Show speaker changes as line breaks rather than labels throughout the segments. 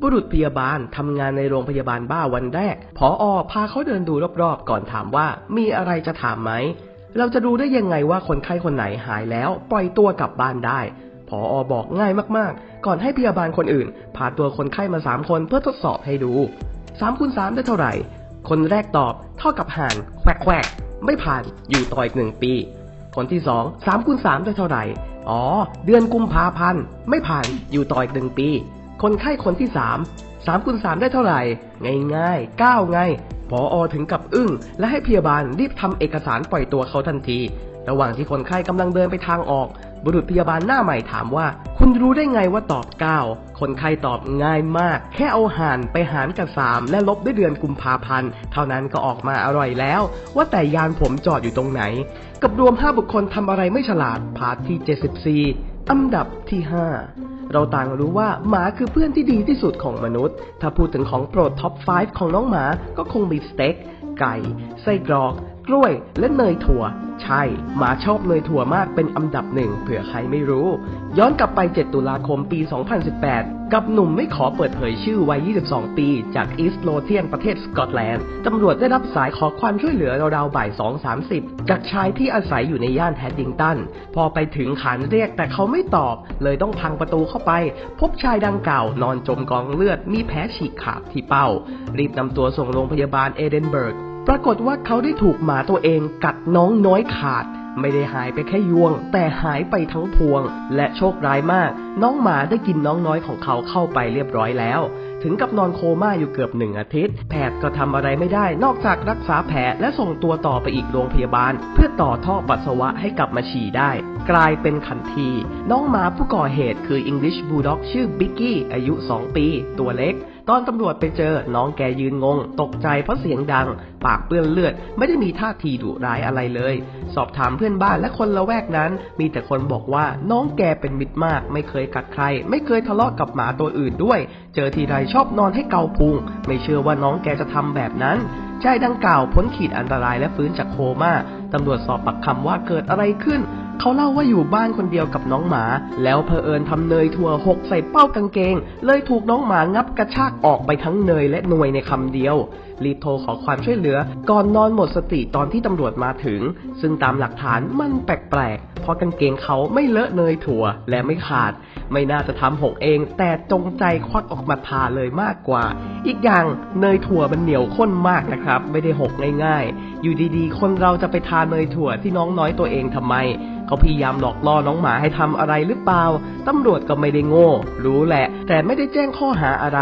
บุรุษพยาบาลทำงานในโรงพยาบาลบ้าวันแรก พออพาเขาเดินดูรอบๆ ก่อนถามว่ามีอะไรจะถามไหม เราจะดูได้ยังไงว่าคนไข้คนไหนหายแล้ว ปล่อยตัวกลับบ้านได้ พออบอกง่ายมากๆ ก่อนให้พยาบาลคนอื่น พาตัวคนไข้มาสามคนเพื่อทดสอบให้ดูสามคูณสามได้เท่าไหร่ คนแรกตอบเท่ากับห่านแควกแควไม่ผ่านอยู่ต่ออีกหนึ่งปี คนที่สองสามคูณสามได้เท่าไหร่ อ๋อ เดือนกุมภาพันธ์ไม่ผ่านอยู่ต่ออีกหนึ่งปี คนไข้คนที่สามสามคูณสามได้เท่าไหร่ ง่ายๆเก้าไงพออถึงกับอึ้ง และให้พยาบาลรีบทำเอกสารปล่อยตัวเขาทันที ระหว่างที่คนไข้กำลังเดินไปทางออก บุรุษพยาบาลหน้าใหม่ถามว่า คุณรู้ได้ไงว่าตอบเก้าคนไข้ตอบง่ายมาก แค่เอาหารไปหารกับสามและลบด้วยเดือนกุมภาพันธ์ เท่านั้นก็ออกมาอร่อยแล้ว ว่าแต่ยานผมจอดอยู่ตรงไหน กับรวม 5 บุคคลทำอะไรไม่ฉลาดพาร์ทที่ 74 อันดับที่ 5 เราต่างรู้ว่าหมาคือเพื่อนที่ดีที่สุดของมนุษย์ ถ้าพูดถึงของโปรดท็อป 5 ของน้องหมาก็คงมีสเต็ก ไก่ ไส้กรอก กล้วยและเนยถั่ว ใช่หมาชอบเนยถั่วมากเป็นอันดับหนึ่งเผื่อใครไม่รู้ ย้อนกลับไป 7 ตุลาคมปี 2018 กับหนุ่มไม่ขอเปิดเผยชื่อวัย 22 ปี จากอีสต์โลเทียนประเทศสกอตแลนด์ตำรวจได้รับสายขอความช่วยเหลือราวๆบ่าย 2.30 จากชายที่อาศัยอยู่ในย่านแฮดดิงตัน พอไปถึงขานเรียกแต่เขาไม่ตอบ เลยต้องพังประตูเข้าไป พบชายดังกล่าวนอนจมกองเลือดมีแผลฉีกขาดที่เป้า รีบนำตัวส่งโรงพยาบาลเอเดนเบิร์ก ปรากฏว่าเขาได้ถูกหมาตัวเองกัดน้องน้อยขาด ไม่ได้หายไปแค่ยวง แต่หายไปทั้งพวง และโชคร้ายมาก น้องหมาได้กินน้องน้อยของเขาเข้าไปเรียบร้อยแล้ว ถึงกับนอนโคม่าอยู่เกือบหนึ่งอาทิตย์ แพทย์ก็ทำอะไรไม่ได้ นอกจากรักษาแผลและส่งตัวต่อไปอีกโรงพยาบาล เพื่อต่อท่อปัสสาวะให้กลับมาฉี่ได้ กลายเป็นขันที น้องหมาผู้ก่อเหตุคือ English Bulldog ชื่อบิกกี้อายุ 2 ปี ตัวเล็ก ตอนตำรวจไปเจอ น้องแกยืนงง ตกใจเพราะเสียงดัง ปากเปื้อนเลือด ไม่ได้มีท่าทีดุร้ายอะไรเลย สอบถามเพื่อนบ้านและคนละแวกนั้น มีแต่คนบอกว่าน้องแกเป็นมิตรมาก ไม่เคยกัดใคร ไม่เคยทะเลาะกับหมาตัวอื่นด้วย เจอทีไรชอบนอนให้เกาพุง ไม่เชื่อว่าน้องแกจะทำแบบนั้นชายดังกล่าวพ้นขีดอันตรายและฟื้นจากโคม่าตำรวจสอบปากคำว่าเกิดอะไรขึ้น เขาเล่าว่าอยู่บ้านคนเดียวกับน้องหมา แล้วเพอเอิญทำเนยถั่วหกใส่เป้ากางเกง เลยถูกน้องหมางับกระชากออกไปทั้งเนยและหน่วยในคำเดียว รีบโทรขอความช่วยเหลือ ก่อนนอนหมดสติตอนที่ตำรวจมาถึง ซึ่งตามหลักฐานมันแปลกๆ เพราะกางเกงเขาไม่เลอะเนยถั่วและไม่ขาด ไม่น่าจะทำหกเอง แต่จงใจควักออกมาทาเลยมากกว่า อีกอย่างเนยถั่วมันเหนียวข้นมากนะครับ ไม่ได้หกง่ายๆ อยู่ดีๆ คนเราจะไปทาเนยถั่วที่น้องน้อยตัวเองทำไม เขาพยายามหลอกล่อน้องหมาให้ทำอะไรหรือเปล่า ตำรวจก็ไม่ได้โง่ รู้แหละ แต่ไม่ได้แจ้งข้อหาอะไร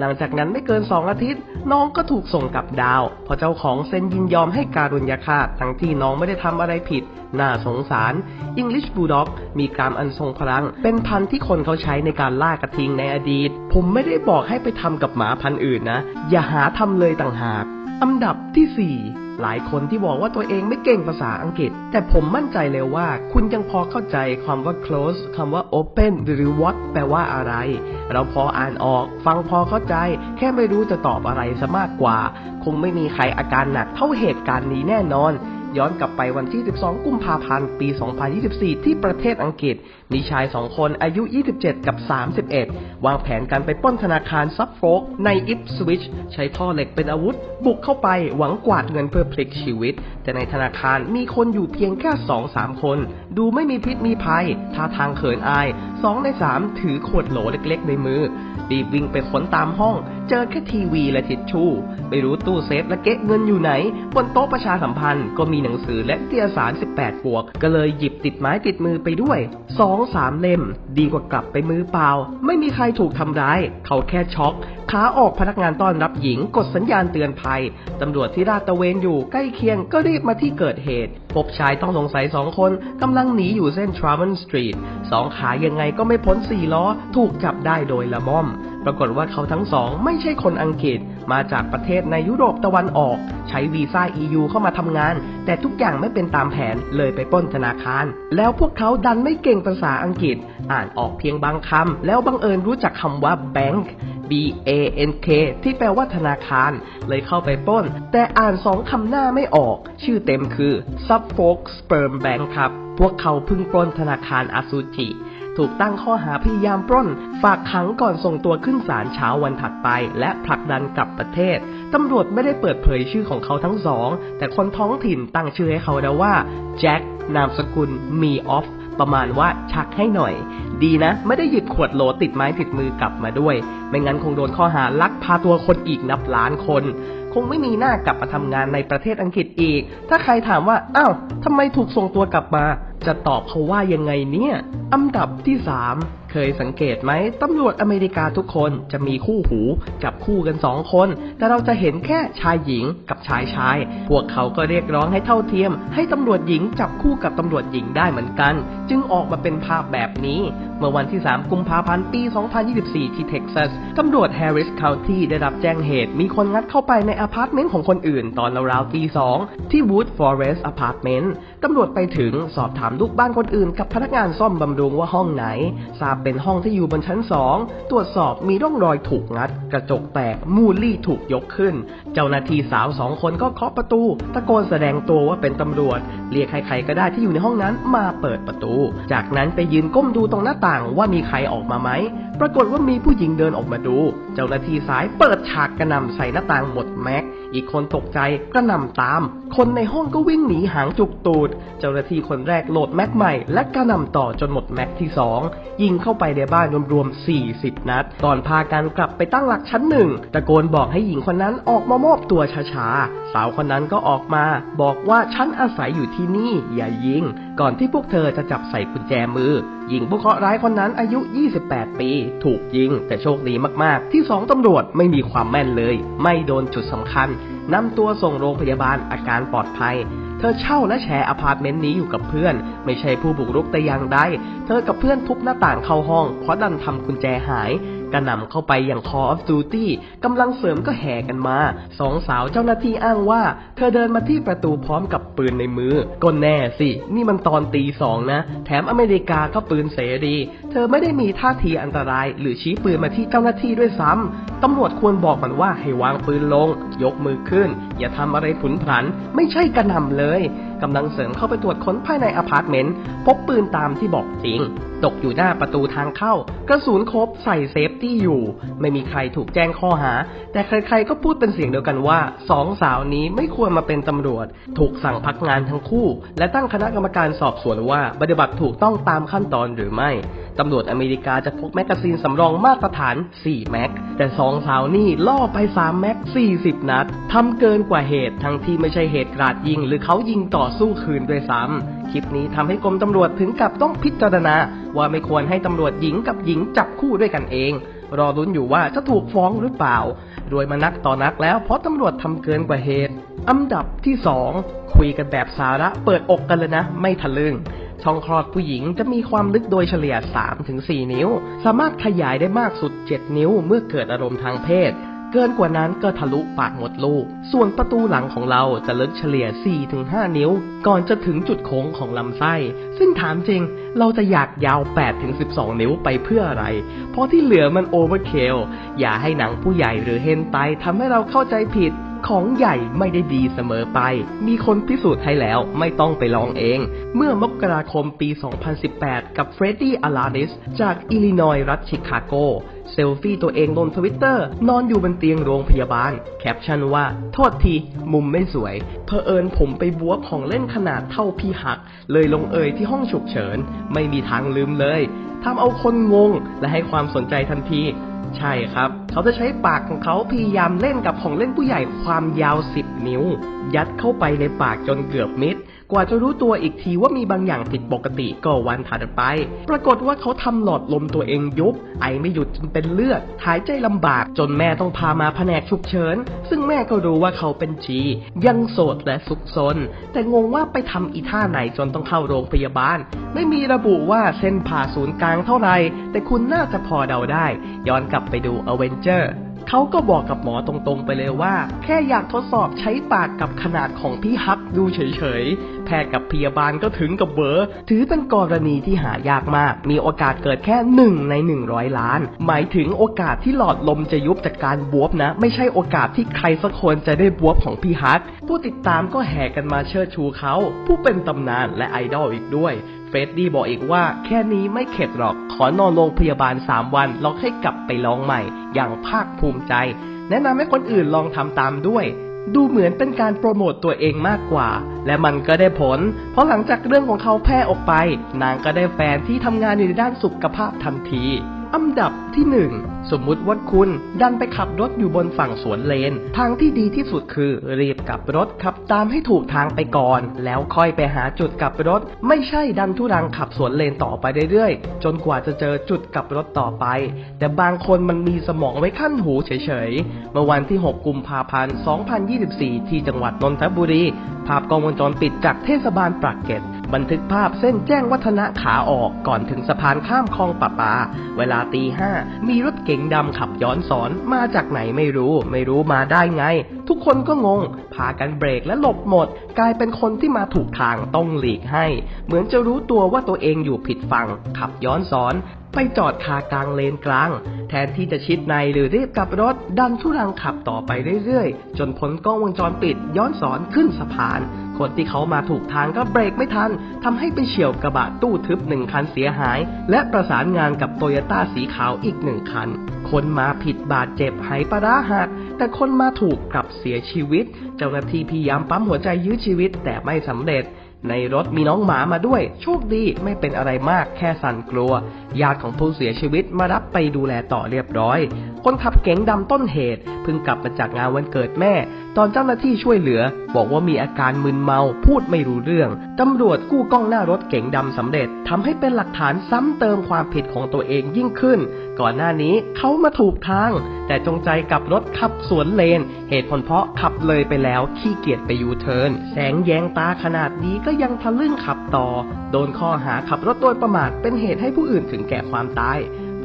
หลังจากนั้นไม่เกินสองอาทิตย์ น้องก็ถูกส่งกลับดาวพราะเจ้าของเซ็นยินยอมให้การุญยาฆาตทั้งที่น้องไม่ได้ทำอะไรผิด น่าสงสาร English Bulldog มีกรามอันทรงพลัง เป็นพันธุ์ที่คนเขาใช้ในการล่ากระทิงในอดีต ผมไม่ได้บอกให้ไปทำกับหมาพันธุ์อื่นนะ อย่าหาทำเลยต่างหาก อันดับที่ 4 หลายคนที่บอกว่าตัวเองไม่เก่งภาษาอังกฤษ แต่ผมมั่นใจเลยว่า คุณยังพอเข้าใจความว่า close คำว่า open หรือ what แปลว่าอะไร เราพออ่านออก ฟังพอเข้าใจ แค่ไม่รู้จะตอบอะไรซะมากกว่า คงไม่มีใครอาการหนักเท่าเหตุการณ์นี้แน่นอนย้อนกลับไปวันที่ 12 กุมภาพันธ์ ปี 2024 ที่ประเทศอังกฤษ มีชายสองคนอายุ 27 กับ 31 วางแผนการไปป้นธนาคารซับโฟกในอิปสวิชใช้ท่อเหล็กเป็นอาวุธ บุกเข้าไปหวังกวาดเงินเพื่อพลิกชีวิต แต่ในธนาคารมีคนอยู่เพียงแค่2-3คน ดูไม่มีพิษมีภัยท่าทางเขินอาย2ใน3ถือขวดโหลเล็กๆ ในมือรีบวิ่งไปค้นตามห้อง เจอแค่ทีวีและทิชชู่ ไม่รู้ตู้เซฟและเก๊ะเงินอยู่ไหน บนโต๊ะประชาสัมพันธ์ก็มีหนังสือและเตียสาร 18 บวก ก็เลยหยิบติดไม้ติดมือไปด้วยสอง2-3เล่ม ดีกว่ากลับไปมือเปล่า ไม่มีใครถูกทำร้าย เขาแค่ช็อก ขาออกพนักงานต้อนรับหญิงกดสัญญาณเตือนภัย ตำรวจที่ราดตระเวนอยู่ใกล้เคียงก็รีบมาที่เกิดเหตุ พบชายต้องสงสัยสองคนกำลังหนีอยู่เส้นทราเวนสตรีทสองขายังไงก็ไม่พ้นสี่ล้อ ถูกจับได้โดยละม่อม ปรากฏว่าเขาทั้งสองไม่ใช่คนอังกฤษ มาจากประเทศในยุโรปตะวันออก ใช้วีซ่า EU เข้ามาทำงาน แต่ทุกอย่างไม่เป็นตามแผนเลยไปป้นธนาคาร แล้วพวกเขาดันไม่เก่งภาษาอังกฤษ อ่านออกเพียงบางคำแล้วบังเอิญรู้จักคำว่า bank B A N K ที่แปลว่าธนาคาร เลยเข้าไปป้น แต่อ่านสองคำหน้าไม่ออก ชื่อเต็มคือ Suffolk Sperm Bank ครับ พวกเขาเพิ่งปล้นธนาคารอาซูจิ ถูกตั้งข้อหาพยายามปล้น ฝากขังก่อนส่งตัวขึ้นศาลเช้าวันถัดไป และผลักดันกลับประเทศ ตำรวจไม่ได้เปิดเผยชื่อของเขาทั้งสอง แต่คนท้องถิ่นตั้งชื่อให้เขาแล้วว่าแจ็คนามสกุลมีออฟประมาณว่าชักให้หน่อย ดีนะ ไม่ได้หยิบขวดโหลติดไม้ติดมือกลับมาด้วย ไม่งั้นคงโดนข้อหาลักพาตัวคนอีกนับล้านคน งไม่มีหน้ากลับมาทำงานในประเทศอังกฤษอีก ถ้าใครถามว่าอ้าวทำไมถูกส่งตัวกลับมา จะตอบเขาว่ายังไงเนี่ย อันดับที่สามเคยสังเกตไหมตำรวจอเมริกาทุกคนจะมีคู่หูจับคู่กันสองคน แต่เราจะเห็นแค่ชายหญิงกับชายชาย พวกเขาก็เรียกร้องให้เท่าเทียม ให้ตำรวจหญิงจับคู่กับตำรวจหญิงได้เหมือนกัน จึงออกมาเป็นภาพแบบนี้ เมื่อวันที่ 3 กุมภาพันธ์ ปี 2024 ที่เท็กซัส ตำรวจแฮร์ริสคาวน์ตี้ได้รับแจ้งเหตุ มีคนงัดเข้าไปในอพาร์ตเมนต์ของคนอื่น ตอนราวๆตีสองที่ Wood Forest Apartment ตำรวจไปถึงสอบถามลูกบ้านคนอื่น กับพนักงานซ่อมบำรุงว่าห้องไหน ทราบเป็นห้องที่อยู่บนชั้นสองตรวจสอบมีร่องรอยถูกงัด กระจกแตก มูลลี่ถูกยกขึ้น เจ้าหน้าที่สาวสองคนก็เคาะประตู ตะโกนแสดงตัวว่าเป็นตำรวจ เรียกใครๆก็ได้ที่อยู่ในห้องนั้นมาเปิดประตูจากนั้นไปยืนก้มดูตรงหน้าต่างว่ามีใครออกมาไหม ปรากฏว่ามีผู้หญิงเดินออกมาดู เจ้าหน้าที่สายเปิดฉากกระหน่ำใส่หน้าต่างหมดแม็ก อีกคนตกใจกระหน่ำตาม คนในห้องก็วิ่งหนีหางจุกตูด เจ้าหน้าที่คนแรกโหลดแม็กใหม่ และกระหน่ำต่อจนหมดแม็กที่สองยิงเข้าไปในบ้านรวมๆ40 นัด ก่อนพากันกลับไปตั้งหลักชั้นหนึ่งตะโกนบอกให้หญิงคนนั้นออกมามอบตัวช้าๆสาวคนนั้นก็ออกมา บอกว่าฉันอาศัยอยู่ที่นี่อย่ายิง ก่อนที่พวกเธอจะจับใส่กุญแจมือ หญิงผู้เคราะห์ร้ายคนนั้นอายุ 28 ปี ถูกยิงแต่โชคดีมากๆ ที่สองตำรวจไม่มีความแม่นเลย ไม่โดนจุดสำคัญนำตัวส่งโรงพยาบาลอาการปลอดภัย เธอเช่าและแชร์อพาร์ตเมนต์นี้อยู่กับเพื่อน ไม่ใช่ผู้บุกรุกแต่อย่างใด เธอกับเพื่อนทุบหน้าต่างเข้าห้องเพราะดันทำกุญแจหาย กระหน่ำเข้าไปอย่าง Call of Duty กำลังเสริมก็แห่กันมา สองสาวเจ้าหน้าที่อ้างว่า เธอเดินมาที่ประตูพร้อมกับปืนในมือ ก็แน่สิ นี่มันตอนตีสองนะ แถมอเมริกาก็ปืนเสรี เธอไม่ได้มีท่าทีอันตราย หรือชี้ปืนมาที่เจ้าหน้าที่ด้วยซ้ำตำรวจควรบอกมันว่าให้วางปืนลง ยกมือขึ้น อย่าทำอะไรผุนผัน ไม่ใช่กระหน่ำเลย กำลังเสริมเข้าไปตรวจค้นภายในอพาร์ตเมนต์ พบปืนตามที่บอกจริง ตกอยู่หน้าประตูทางเข้า กระสุนครบใส่เซฟตี้อยู่ ไม่มีใครถูกแจ้งข้อหา แต่ใครๆก็พูดเป็นเสียงเดียวกันว่าสองสาวนี้ไม่ควรมาเป็นตำรวจ ถูกสั่งพักงานทั้งคู่ และตั้งคณะกรรมการสอบสวนว่าปฏิบัติถูกต้องตามขั้นตอนหรือไม่ตำรวจอเมริกาจะพกแมกกาซีนสำรองมาตรฐาน 4 แม็ก แต่สองสาวนี่ล่อไป 3 แม็ก 40 นัด ทำเกินกว่าเหตุ ทั้งที่ไม่ใช่เหตุกราดยิง หรือเขายิงต่อสู้คืนด้วยซ้ำคลิปนี้ทำให้กรมตำรวจถึงกับต้องพิจารณา ว่าไม่ควรให้ตำรวจหญิงกับหญิงจับคู่ด้วยกันเอง รอรุ้นอยู่ว่าจะถูกฟ้องหรือเปล่ารวยมานักต่อนักแล้วเพราะตำรวจทำเกินกว่าเหตุ อันดับที่ 2 คุยกันแบบสาระเปิดอกกันเลยนะ ไม่ทะลึ่งช่องคลอดผู้หญิงจะมีความลึกโดยเฉลี่ย 3-4 นิ้ว สามารถขยายได้มากสุด 7 นิ้วเมื่อเกิดอารมณ์ทางเพศ เกินกว่านั้นก็ทะลุปากมดลูก ส่วนประตูหลังของเราจะเลิกเฉลี่ย 4-5 นิ้ว ก่อนจะถึงจุดโค้งของลำไส้ ซึ่งถามจริง เราจะอยากยาว 8-12 นิ้วไปเพื่ออะไร เพราะที่เหลือมันโอเวอร์เคล อย่าให้หนังผู้ใหญ่หรือเฮนไตทำให้เราเข้าใจผิด ของใหญ่ไม่ได้ดีเสมอไป มีคนพิสูจน์ให้แล้วไม่ต้องไปลองเอง เมื่อมกราคมปี 2018 กับเฟรดดี้อลาดิส จากอิลลินอยส์รัฐชิคาโก เซลฟี่ตัวเองบนทวิตเตอร์ นอนอยู่บนเตียงโรงพยาบาล แคปชั่นว่า โทษที มุมไม่สวย เพอเอิญผมไปบวกของเล่นขนาดเท่าพี่หัก เลยลงเอยที่ห้องฉุกเฉิน ไม่มีทางลืมเลยทำเอาคนงงและให้ความสนใจทันที ใช่ครับ เขาจะใช้ปากของเขาพยายามเล่นกับของเล่นผู้ใหญ่ความยาว 10 นิ้ว ยัดเข้าไปในปากจนเกือบมิด กว่าจะรู้ตัวอีกทีว่ามีบางอย่างผิดปกติก็วันถัดไป ปรากฏว่าเขาทำหลอดลมตัวเองยุบ ไอไม่หยุดจนเป็นเลือด หายใจลำบากจนแม่ต้องพามาแผนกฉุกเฉิน ซึ่งแม่ก็รู้ว่าเขาเป็นชี ยังโสดและสุกซน แต่งงว่าไปทำอีท่าไหนจนต้องเข้าโรงพยาบาล ไม่มีระบุว่าเส้นผ่าศูนย์กลางเท่าไหร่แต่คุณน่าจะพอเดาได้ ย้อนกลับไปดูอเวนเจอร์เขาก็บอกกับหมอตรงๆไปเลยว่า แค่อยากทดสอบใช้ปากกับขนาดของพี่ฮักดูเฉยๆ แพทย์กับพยาบาลก็ถึงกับเบอร์ถือเป็นกรณีที่หายากมาก มีโอกาสเกิดแค่หนึ่งในหนึ่งร้อยล้าน หมายถึงโอกาสที่หลอดลมจะยุบจากการบวบนะ ไม่ใช่โอกาสที่ใครสักคนจะได้บวบของพี่ฮักผู้ติดตามก็แห่กันมาเชิดชูเขา ผู้เป็นตำนานและไอดอลอีกด้วย เฟรดดี้บอกอีกว่าแค่นี้ไม่เข็ดหรอก ขอนอนโรงพยาบาล 3 วันลองให้กลับไปลองใหม่ อย่างภาคภูมิใจ แนะนำให้คนอื่นลองทำตามด้วย ดูเหมือนเป็นการโปรโมตตัวเองมากกว่า และมันก็ได้ผล เพราะหลังจากเรื่องของเขาแพร่ออกไป นางก็ได้แฟนที่ทำงานอยู่ในด้านสุขภาพทันที อันดับที่หนึ่งสมมุติว่าคุณดันไปขับรถอยู่บนฝั่งสวนเลน ทางที่ดีที่สุดคือรีบกลับรถขับตามให้ถูกทางไปก่อน แล้วค่อยไปหาจุดกลับรถ ไม่ใช่ดันทุรังขับสวนเลนต่อไปเรื่อยๆ จนกว่าจะเจอจุดกลับรถต่อไป แต่บางคนมันมีสมองไว้ขั้นหูเฉยๆ เมื่อวันที่ 6 กุมภาพันธ์ 2024 ที่จังหวัดนนทบุรี ภาพกล้องวงจรปิดจากเทศบาลปากเกร็ด บันทึกภาพเส้นแจ้งวัฒนะขาออกก่อนถึงสะพานข้ามคลองปะปา เวลาตีห้ามีรถเก๋งดำขับย้อนสอนมาจากไหนไม่รู้ ไม่รู้มาได้ไง ทุกคนก็งง พากันเบรกและหลบหมด กลายเป็นคนที่มาถูกทางต้องหลีกให้ เหมือนจะรู้ตัวว่าตัวเองอยู่ผิดฝั่งขับย้อนสอน ไปจอดคากลางเลนกลาง แทนที่จะชิดในหรือรีบกลับรถ ดันทุรังขับต่อไปเรื่อยๆ จนพ้นกล้องวงจรปิดย้อนสอนขึ้นสะพาน คนที่เขามาถูกทางก็เบรกไม่ทันทำให้ไปเฉี่ยวกระบะตู้ทึบหนึ่งคันเสียหาย และประสานงานกับโตโยต้าสีขาวอีกหนึ่งคัน คนมาผิดบาดเจ็บหายปาร้าหักแต่คนมาถูกกลับเสียชีวิต เจ้าหน้าที่พยายามปั๊มหัวใจยื้อชีวิตแต่ไม่สำเร็จ ในรถมีน้องหมามาด้วย โชคดีไม่เป็นอะไรมากแค่สั่นกลัว ญาติของผู้เสียชีวิตมารับไปดูแลต่อเรียบร้อย คนขับเก๋งดำต้นเหตุเพิ่งกลับมาจากงานวันเกิดแม่ ตอนเจ้าหน้าที่ช่วยเหลือ บอกว่ามีอาการมึนเมาพูดไม่รู้เรื่องตำรวจกู้กล้องหน้ารถเก๋งดำสำเร็จทำให้เป็นหลักฐานซ้ำเติมความผิดของตัวเองยิ่งขึ้น ก่อนหน้านี้เขามาถูกทาง แต่จงใจกลับรถขับสวนเลน เหตุผลเพราะขับเลยไปแล้วขี้เกียจไปยูเทิร์นแสงแยงตาขนาดนี้ก็ยังทะลึ่งขับต่อ โดนข้อหาขับรถโดยประมาทเป็นเหตุให้ผู้อื่นถึงแก่ความตาย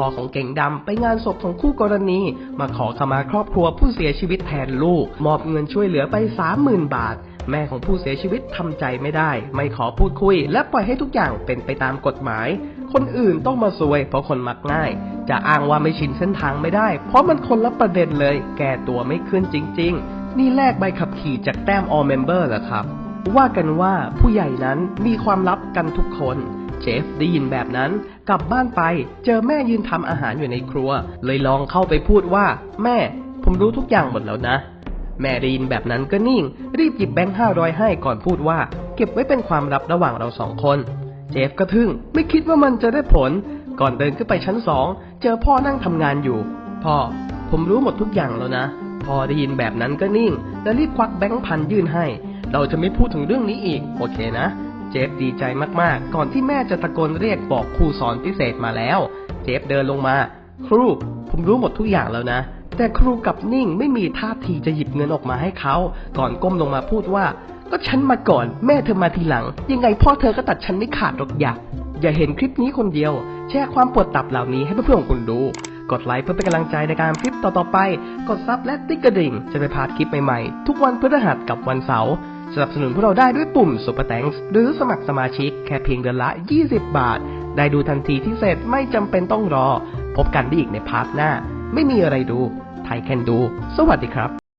พ่อของเก่งดำไปงานศพของคู่กรณี มาขอขมาครอบครัวผู้เสียชีวิตแทนลูก มอบเงินช่วยเหลือไป 30,000 บาท แม่ของผู้เสียชีวิตทำใจไม่ได้ ไม่ขอพูดคุย และปล่อยให้ทุกอย่างเป็นไปตามกฎหมาย คนอื่นต้องมาซวย เพราะคนมักง่าย จะอ้างว่าไม่ชินเส้นทางไม่ได้ เพราะมันคนละประเด็นเลย แก้ตัวไม่ขึ้นจริง ๆ นี่แลกใบขับขี่จากแต้ม all member เหรอครับว่ากันว่าผู้ใหญ่นั้นมีความลับกันทุกคน เจฟได้ยินแบบนั้นกลับบ้านไปเจอแม่ยืนทำอาหารอยู่ในครัว เลยลองเข้าไปพูดว่า แม่ ผมรู้ทุกอย่างหมดแล้วนะ แม่ได้ยินแบบนั้นก็นิ่ง รีบหยิบแบงค์ห้าร้อยให้ก่อนพูดว่า เก็บไว้เป็นความลับระหว่างเราสองคน เจฟก็ทึ่งไม่คิดว่ามันจะได้ผล ก่อนเดินขึ้นไปชั้นสองเจอพ่อนั่งทำงานอยู่ พ่อ ผมรู้หมดทุกอย่างแล้วนะพ่อได้ยินแบบนั้นก็นิ่ง และรีบควักแบงค์พันยื่นให้ เราจะไม่พูดถึงเรื่องนี้อีก โอเคนะ เจฟดีใจมากๆ ก่อนที่แม่จะตะโกนเรียกบอกครูสอนพิเศษมาแล้ว เจฟเดินลงมา ครู ผมรู้หมดทุกอย่างแล้วนะ แต่ครูกับนิ่งไม่มีท่าทีจะหยิบเงินออกมาให้เขา ก่อนก้มลงมาพูดว่า ก็ฉันมาก่อน แม่เธอมาทีหลัง ยังไงพ่อเธอก็ตัดฉันไม่ขาดหรอกอย่าอย่าเห็นคลิปนี้คนเดียว แชร์ความปวดตับเหล่านี้ให้เพื่อนๆของคุณดู กดไลค์เพื่อเป็นกำลังใจในการคลิปต่อๆไป กดซับและติ๊กกระดิ่งจะไม่พาดคลิปใหม่ๆ ทุกวันพฤหัสกับวันเสาร์ สนับสนุนพวกเราได้ด้วยปุ่ม Super Thanks หรือสมัครสมาชิกแค่เพียงเดือนละ 20 บาท ได้ดูทันทีที่เสร็จไม่จำเป็นต้องรอ พบกันได้อีกในพาร์ทหน้า ไม่มีอะไรดู ไทยแคนดู สวัสดีครับ